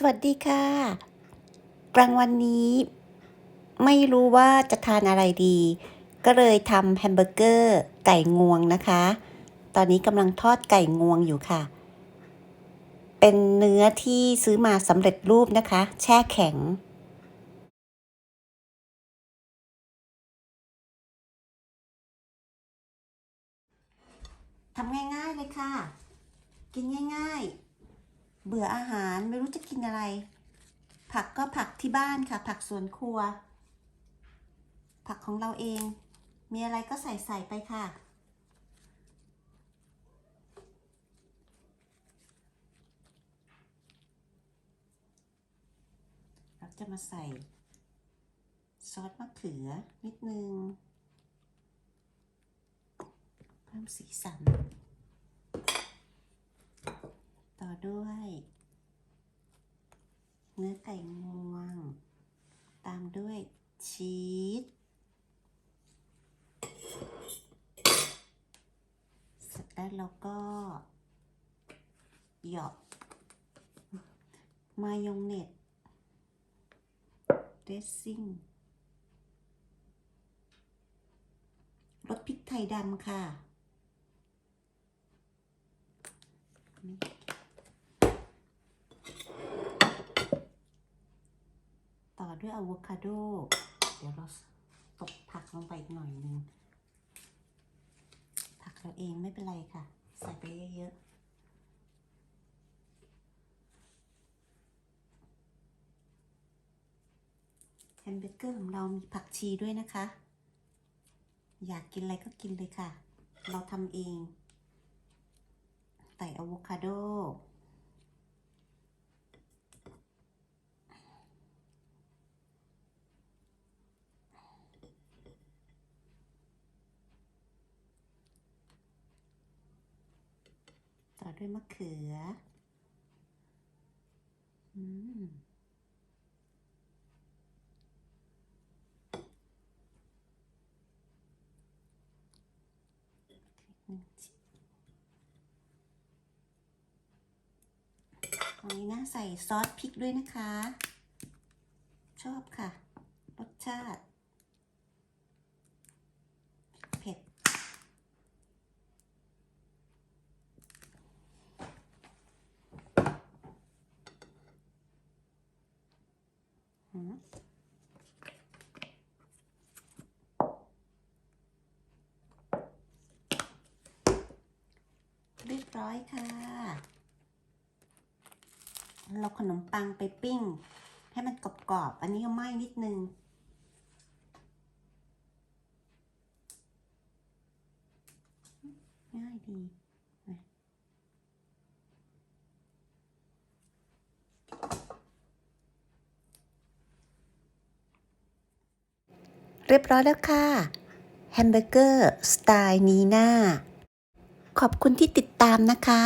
สวัสดีค่ะ กลางวันนี้ ไม่รู้ว่าจะทานอะไรดี ก็เลยทำแฮมเบอร์เกอร์ไก่งวงนะคะ ตอนนี้กำลังทอดไก่งวงอยู่ค่ะ เป็นเนื้อที่ซื้อมาสำเร็จรูปนะคะ แช่แข็งทำง่ายๆเลยค่ะ กินง่าย ๆ เบื่ออาหารไม่รู้จะกินอะไร ผักก็ผักที่บ้านค่ะ ผักสวนครัว ผักของเราเอง มีอะไรก็ใส่ใส่ไปค่ะ เราจะมาใส่ซอสมะเขือนิดนึงเพิ่มสีสัน ต่อ ด้วย เนื้อไก่งวง ตามด้วยชีสเสร็จแล้วเราก็หยอกมายองเนสเดซซิ่งรสพริกไทยดำค่ะ ต่อ ด้วยอะโวคาโด เดี๋ยวเราตกผักลงไปอีกหน่อยนึง ผักเราเองไม่เป็นไรค่ะ ใส่ไปเยอะๆแฮมเบอร์เกอร์ของเรามีผักชีด้วยนะคะ อยากกินอะไรก็กินเลยค่ะ เราทำเอง ใส่อะโวคาโด อด้วยมะเขือ อืมตรงนี้นะใส่ซอสพริกด้วยนะคะ ชอบค่ะ รสชาติ เผ็ด หืมเร้อยค่ะ เราขนมปังไปปิ้ง ให้มันกรอบๆ อันนี้ก็ไหม้นิดนึง ง่ายดีเรียบร้อยแล้วค่ะ แฮมเบอร์เกอร์ สไตล์นีน่า ขอบคุณที่ติดตามนะคะ